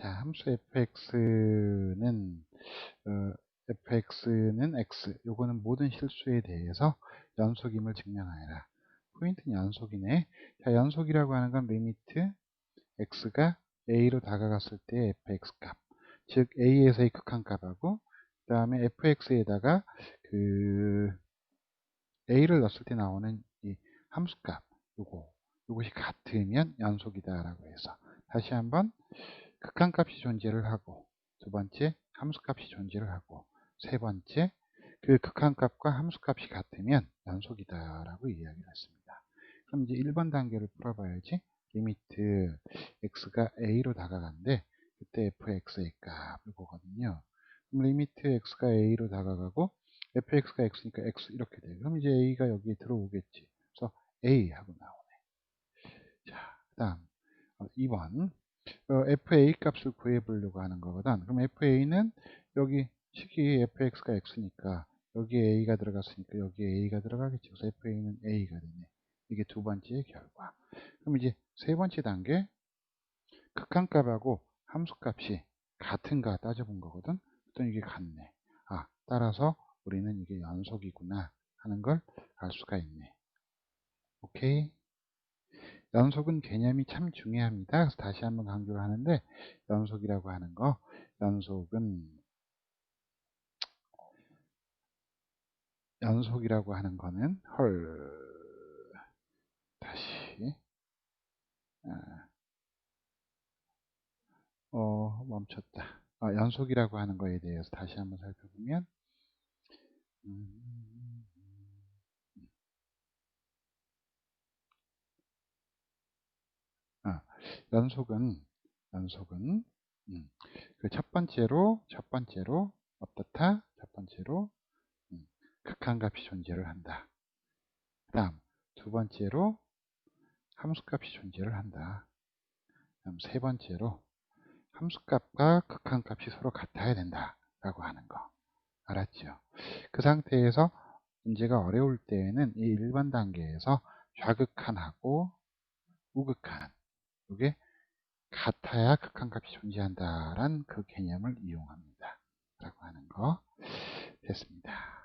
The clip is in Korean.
자, 함수 fx는 어, fx는 x. 요거는 모든 실수에 대해서 연속임을 증명하여라. 포인트는 연속이네. 자, 연속이라고 하는 건 리미트 x가 a로 다가갔을 때 fx 값. 즉 a에서의 극한 값하고 그 다음에 fx에다가 그 a를 넣었을 때 나오는 이 함수값 요거 요것이 같으면 연속이다라고 해서 다시 한번 극한값이 존재를 하고 두 번째 함수값이 존재를 하고 세 번째 그 극한값과 함수값이 같으면 연속이다 라고 이야기를 했습니다. 그럼 이제 1번 단계를 풀어봐야지. 리미트 x가 a로 다가간데 그때 fx의 값을 보거든요. 그럼 리미트 x가 a로 다가가고 fx가 x니까 x 이렇게 돼요. 그럼 이제 a가 여기에 들어오겠지. 그래서 a 하고 나오네. 자, 그 다음 2번 어, fa 값을 구해보려고 하는 거거든. 그럼 fa는 여기 식이 fx가 x니까 여기에 a가 들어갔으니까 여기에 a가 들어가겠죠. 그래서 fa는 a가 되네. 이게 두 번째 결과. 그럼 이제 세 번째 단계 극한값하고 함수값이 같은가 따져본 거거든. 또 이게 같네. 아, 따라서 우리는 이게 연속이구나 하는 걸 알 수가 있네. 오케이. 연속은 개념이 참 중요합니다. 그래서 다시 한번 강조를 하는데 연속이라고 하는 거 연속은 연속이라고 하는 거는 헐 다시 아, 어 멈췄다. 아, 연속이라고 하는 거에 대해서 다시 한번 살펴보면 음, 아, 연속은 연속은 음, 그 첫 번째로 첫 번째로 어떻다 첫 번째로 음, 극한값이 존재를 한다. 그 다음 두 번째로 함수값이 존재를 한다. 그다음 세 번째로 함수값과 극한값이 서로 같아야 된다 라고 하는 거 알았죠? 그 상태에서 문제가 어려울 때에는 이 일반 단계에서 좌극한하고 우극한 이게 같아야 극한값이 존재한다란 그 개념을 이용합니다. 라고 하는 거 됐습니다